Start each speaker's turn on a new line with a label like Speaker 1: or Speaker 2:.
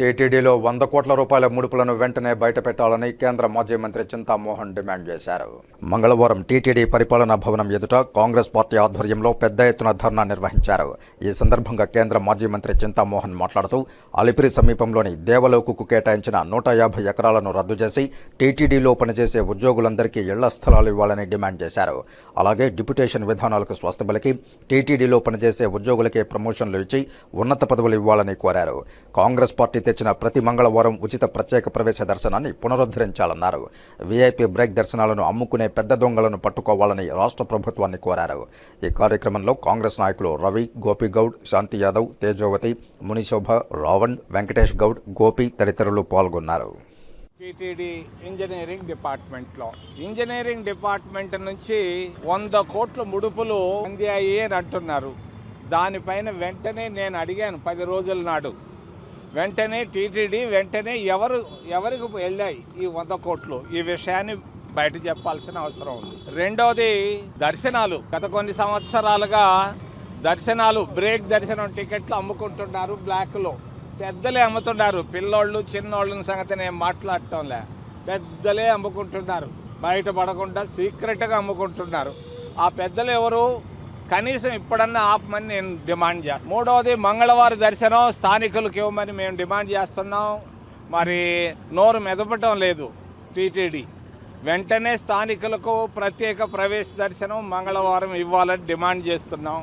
Speaker 1: టీటీడీలో వంద కోట్ల రూపాయల ముడుపులను వెంటనే బయటపెట్టాలని కేంద్ర మాజీ మంత్రి చింతామోహన్ డిమాండ్ చేశారు. మంగళవారం టీటీడీ పరిపాలనా భవనం ఎదుట కాంగ్రెస్ పార్టీ ఆధ్వర్యంలో పెద్ద ఎత్తున ధర్నా నిర్వహించారు. ఈ సందర్భంగా కేంద్ర మాజీ మంత్రి చింతామోహన్ మాట్లాడుతూ అలిపిరి సమీపంలోని దేవలోకుకు కేటాయించిన నూట యాభై ఎకరాలను రద్దు చేసి టీటీడీలో పనిచేసే ఉద్యోగులందరికీ ఇళ్ళ స్థలాలు ఇవ్వాలని డిమాండ్ చేశారు. అలాగే డిప్యుటేషన్ విధానాలకు స్వస్థబలికి టీటీడీలో పనిచేసే ఉద్యోగులకే ప్రమోషన్లు ఇచ్చి ఉన్నత పదవులు ఇవ్వాలని కోరారు. కాంగ్రెస్ పార్టీ తెచ్చిన ప్రతి మంగళవారం ఉచిత ప్రత్యేక ప్రవేశ దర్శనాన్ని పునరుద్ధరించాలన్నారు. వీఐపీ బ్రేక్ దర్శనాలను అమ్ముకునే పెద్ద దొంగలను పట్టుకోవాలని రాష్ట్ర ప్రభుత్వాన్ని కోరారు. ఈ కార్యక్రమంలో కాంగ్రెస్ నాయకులు రవి గోపిగౌడ్ శాంతి యాదవ్ తేజోవతి మునిశోభ రావణ్ వెంకటేష్ గౌడ్ గోపి తదితరులు పాల్గొన్నారు.
Speaker 2: టీటీడీ ఇంజనీరింగ్ డిపార్ట్మెంట్లో. ఇంజనీరింగ్ డిపార్ట్మెంట్ నుంచి వంద కోట్ల ముడుపులు అందాయి అని అంటున్నారు. దానిపైన వెంటనే నేను అడిగాను పది రోజుల నాడు. వెంటనే టీటీడీ వెంటనే ఎవరు ఎవరికి వెళ్ళాయి ఈ వంద కోట్లు? ఈ విషయాన్ని బయట చెప్పాల్సిన అవసరం ఉంది. రెండవది దర్శనాలు. గత కొన్ని సంవత్సరాలుగా దర్శనాలు బ్రేక్ దర్శనం టికెట్లు అమ్ముకుంటున్నారు బ్లాక్లో. పెద్దలే అమ్ముతున్నారు. పిల్లోళ్ళు చిన్నోళ్ళని సంగతి నేను మాట్లాడటంలే. పెద్దలే అమ్ముకుంటున్నారు. బయట పడకుండా సీక్రెట్గా అమ్ముకుంటున్నారు. ఆ పెద్దలు ఎవరు? కనీసం ఇప్పుడన్నా ఆపమని నేను డిమాండ్ చేస్తాను మూడవది మంగళవారం దర్శనం స్థానికులకు ఇవ్వమని మేము డిమాండ్ చేస్తున్నాం. మరి నోరు మెదపటం లేదు టీటీడీ. వెంటనే స్థానికులకు ప్రత్యేక ప్రవేశ దర్శనం మంగళవారం ఇవ్వాలని డిమాండ్ చేస్తున్నాం.